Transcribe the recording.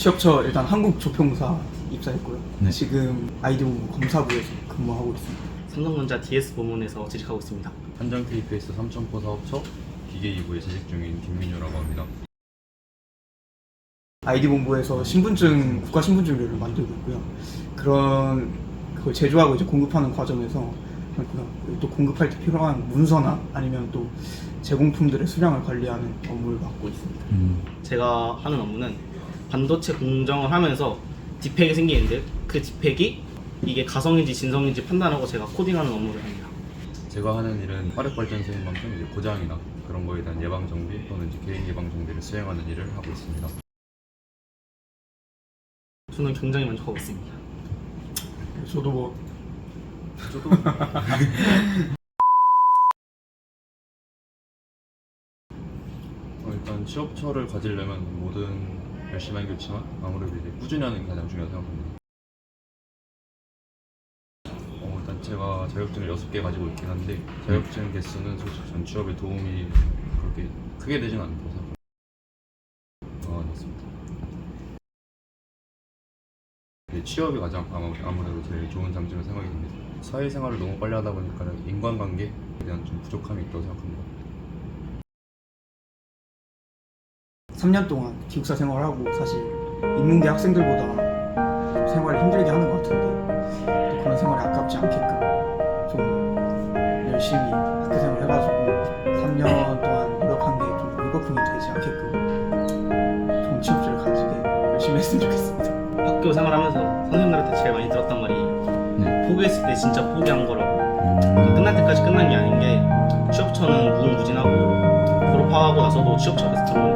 취업처 일단 한국 조평사 입사했고요. 네. 지금 아이디본부 검사부에서 근무하고 있습니다. 삼성전자 DS 부문에서 재직하고 있습니다. 한정 KPS 삼천포 사업처 기계 2부에 재직 중인 김민효라고 합니다. 아이디 본부에서 신분증 국가 신분증료를 만들고 있고요. 그런 그걸 제조하고 이제 공급하는 과정에서 또 공급할 때 필요한 문서나 아니면 또 제공품들의 수량을 관리하는 업무를 맡고 있습니다. 제가 하는 업무는 반도체 공정을 하면서 디펙이 생기는데 그 디펙이 이게 가성인지 진성인지 판단하고 제가 코딩하는 업무를 합니다. 제가 하는 일은 화력 발전소 행방점 이제 고장이나 그런 거에 대한 예방 정비 또는 이제 개인 예방 정비를 수행하는 일을 하고 있습니다. 저는 굉장히 만족하고 있습니다. 저도 뭐 저도 어, 일단 취업처를 가지려면 뭐든 열심히 게 좋지만 아무래도 이제 꾸준히 하는 게 가장 중요하다고 생각합니다. 어, 일단 제가 자격증을 6개 가지고 있긴 한데 자격증 개수는 솔직히 전 취업에 도움이 그렇게 크게 되진 않다고 생각합니다. 아, 맞습니다. 네, 취업이 가장 아마- 아무래도 제일 좋은 장점을 생각이 듭니다. 사회생활을 너무 빨리 하다 보니까 인간관계에 대한 좀 부족함이 있다고 생각합니다. 3년 동안 기숙사 생활하고 사실 인문계 학생들보다 생활을 힘들게 하는 것 같은데 또 그런 생활이 아깝지 않게끔 좀 열심히 학교 생활 해가지고 3년 동안 노력한 게 좀 물거품이 되지 않게끔 좋은 취업지를 가지게 열심히 했으면 좋겠습니다. 학교 생활하면서 선생님들한테 제일 많이 들었단 말이 포기했을 때 진짜 포기한 거라고. 끝날 때까지 끝난 게 아닌 게 취업처는 무궁무진하고 졸업하고 나서도 취업처에서 들어